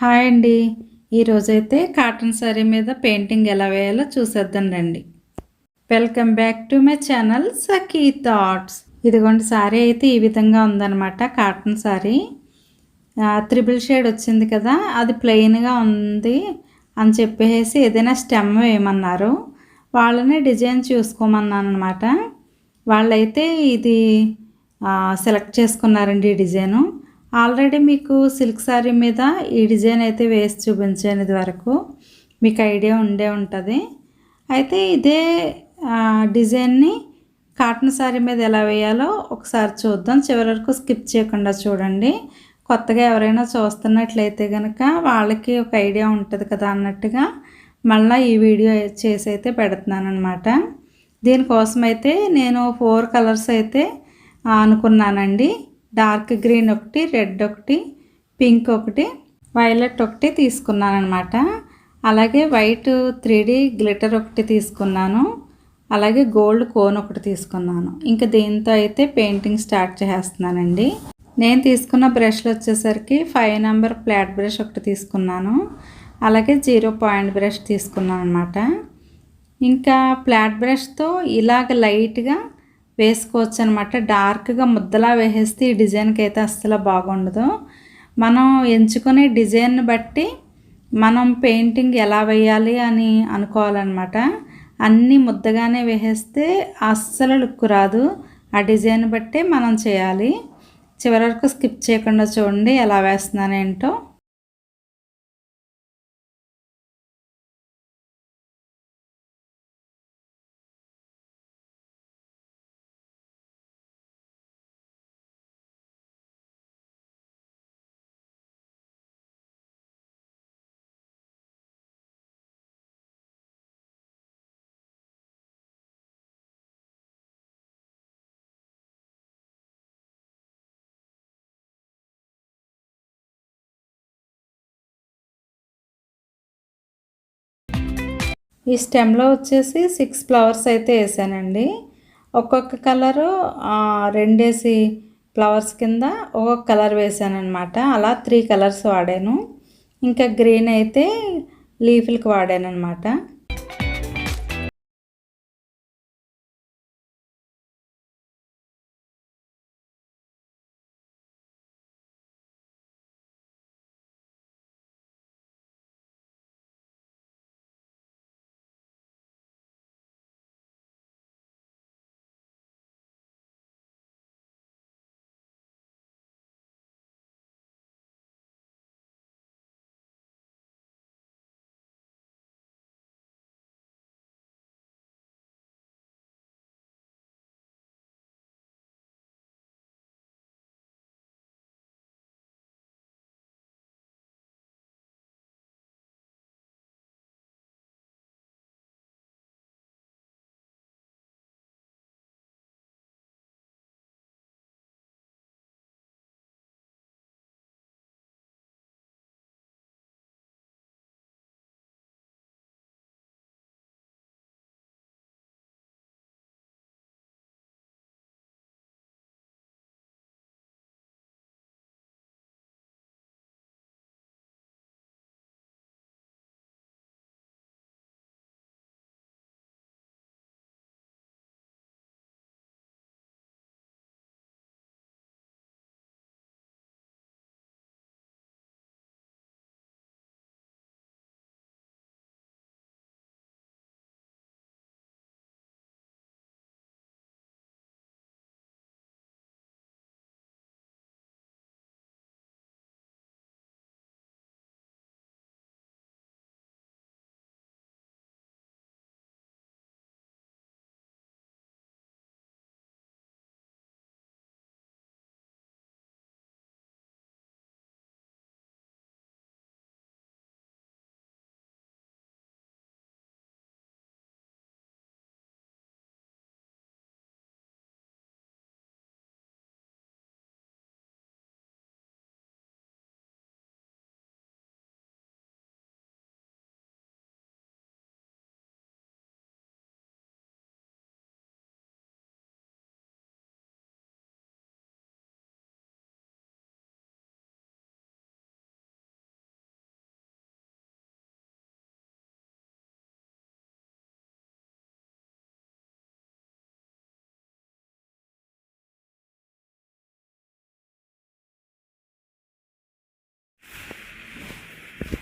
Hi అండి. ఈరోజైతే cotton sari మీద పెయింటింగ్ ఎలా వేయాలో చూసేద్దాం రండి. Welcome back to my channel Sakhi thoughts. ఇదిగోండి శారీ అయితే ఈ విధంగా ఉందన్నమాట కాటన్ శారీ త్రిబుల్ షేడ్ వచ్చింది కదా అది ప్లెయిన్గా ఉంది అని చెప్పేసి ఏదైనా స్టెమ్ వేయమన్నారు. వాళ్ళని డిజైన్ చూసుకోమన్నాను అనమాట వాళ్ళైతే ఇది సెలెక్ట్ చేసుకున్నారండి ఈ డిజైను. ఆల్రెడీ మీకు సిల్క్ శారీ మీద ఈ డిజైన్ అయితే వేసి చూపించాను ఇది వరకు. మీకు ఐడియా ఉండే ఉంటుంది. అయితే ఇదే డిజైన్ని కాటన్ శారీ మీద ఎలా వేయాలో ఒకసారి చూద్దాం. చివరి వరకు స్కిప్ చేయకుండా చూడండి. కొత్తగా ఎవరైనా చూస్తున్నట్లయితే కనుక వాళ్ళకి ఒక ఐడియా ఉంటుంది కదా అన్నట్టుగా మళ్ళీ ఈ వీడియో చేసి అయితే పెడుతున్నానమాట దీనికోసం అయితే నేను ఫోర్ కలర్స్ అయితే అనుకున్నానండి. డార్క్ గ్రీన్ ఒకటి రెడ్ ఒకటి పింక్ ఒకటి వైలెట్ ఒకటి తీసుకున్నాను అనమాట అలాగే వైట్ త్రీ గ్లిటర్ ఒకటి తీసుకున్నాను. అలాగే గోల్డ్ కోన్ ఒకటి తీసుకున్నాను. ఇంకా దీంతో అయితే పెయింటింగ్ స్టార్ట్ చేస్తున్నానండి. నేను తీసుకున్న బ్రష్లు వచ్చేసరికి ఫైవ్ నెంబర్ ఫ్లాట్ బ్రష్ ఒకటి తీసుకున్నాను. అలాగే జీరో పాయింట్ బ్రష్ తీసుకున్నాను అనమాట ఇంకా ఫ్లాట్ బ్రష్తో ఇలాగ లైట్గా వేసుకోవచ్చు అనమాట డార్క్గా ముద్దలా వేసేస్తే ఈ డిజైన్కి అయితే అస్సలు బాగుండదు. మనం ఎంచుకునే డిజైన్ బట్టి మనం పెయింటింగ్ ఎలా వేయాలి అని అనుకోవాలన్నమాట అన్నీ ముద్దగానే వేసేస్తే అస్సలు లుక్ రాదు. ఆ డిజైన్ బట్టే మనం చేయాలి. చివరి వరకు స్కిప్ చేయకుండా చూడండి ఎలా వేస్తున్నానేంటో. ఈ స్టెమ్లో వచ్చేసి సిక్స్ ఫ్లవర్స్ అయితే వేసానండి. ఒక్కొక్క కలరు రెండేసి ఫ్లవర్స్ కింద ఒక్కొక్క కలర్ వేసాను అనమాట అలా త్రీ కలర్స్ వాడాను. ఇంకా గ్రీన్ అయితే లీఫ్లకు వాడానమాట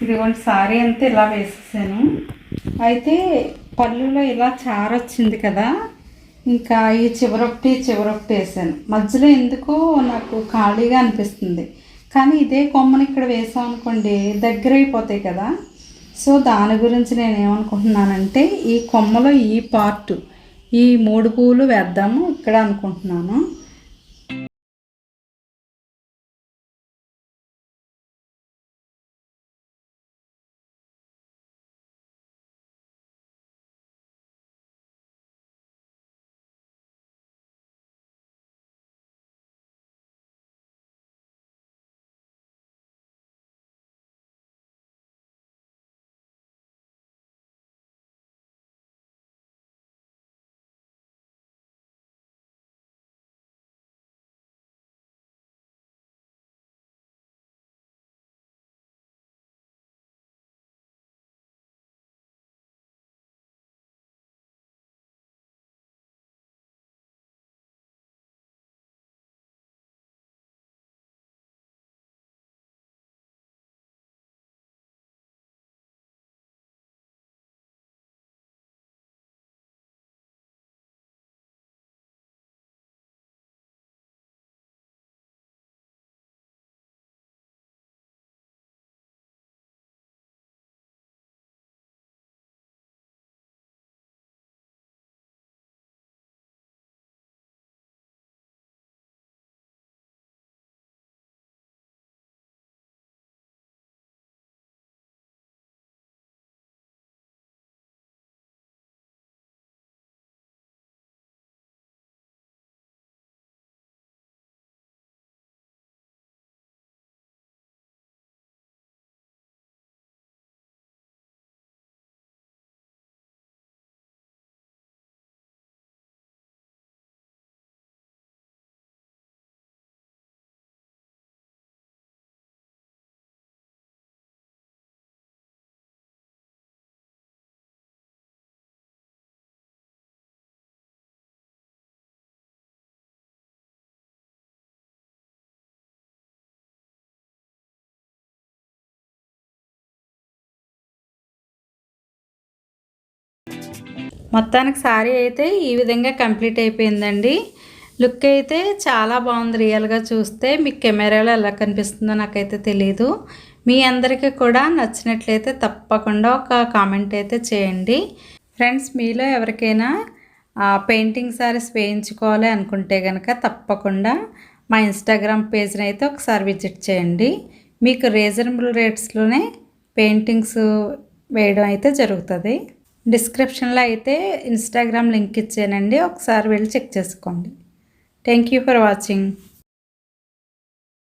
ఇదిగోండి సారీ అంతా ఇలా వేసేసాను. అయితే పళ్ళులో ఇలా చారొచ్చింది కదా ఇంకా ఈ చివరొకటి చివరొకటి వేసాను. మధ్యలో ఎందుకో నాకు ఖాళీగా అనిపిస్తుంది. కానీ ఇదే కొమ్మని ఇక్కడ వేసాం అనుకోండి దగ్గర అయిపోతాయి కదా. సో దాని గురించి నేను ఏమనుకుంటున్నానంటే ఈ కొమ్మలో ఈ పార్ట్ ఈ మూడు పూలు వేద్దాము ఇక్కడ అనుకుంటున్నాను. మొత్తానికి సారీ అయితే ఈ విధంగా కంప్లీట్ అయిపోయిందండి. లుక్ అయితే చాలా బాగుంది రియల్గా చూస్తే. మీకు కెమెరాలో ఎలా కనిపిస్తుందో నాకైతే తెలియదు మీ అందరికీ కూడా నచ్చినట్లయితే తప్పకుండా ఒక కామెంట్ అయితే చేయండి. ఫ్రెండ్స్ మీలో ఎవరికైనా పెయింటింగ్ సారీస్ వేయించుకోవాలి అనుకుంటే కనుక తప్పకుండా మా ఇన్స్టాగ్రామ్ పేజ్ని అయితే ఒకసారి విజిట్ చేయండి. మీకు రీజనబుల్ రేట్స్లోనే పెయింటింగ్స్ వేయడం అయితే జరుగుతుంది. డిస్క్రిప్షన్లో అయితే ఇన్స్టాగ్రామ్ లింక్ ఇచ్చానండి. ఒకసారి వెళ్ళి చెక్ చేసుకోండి. Thank you for watching.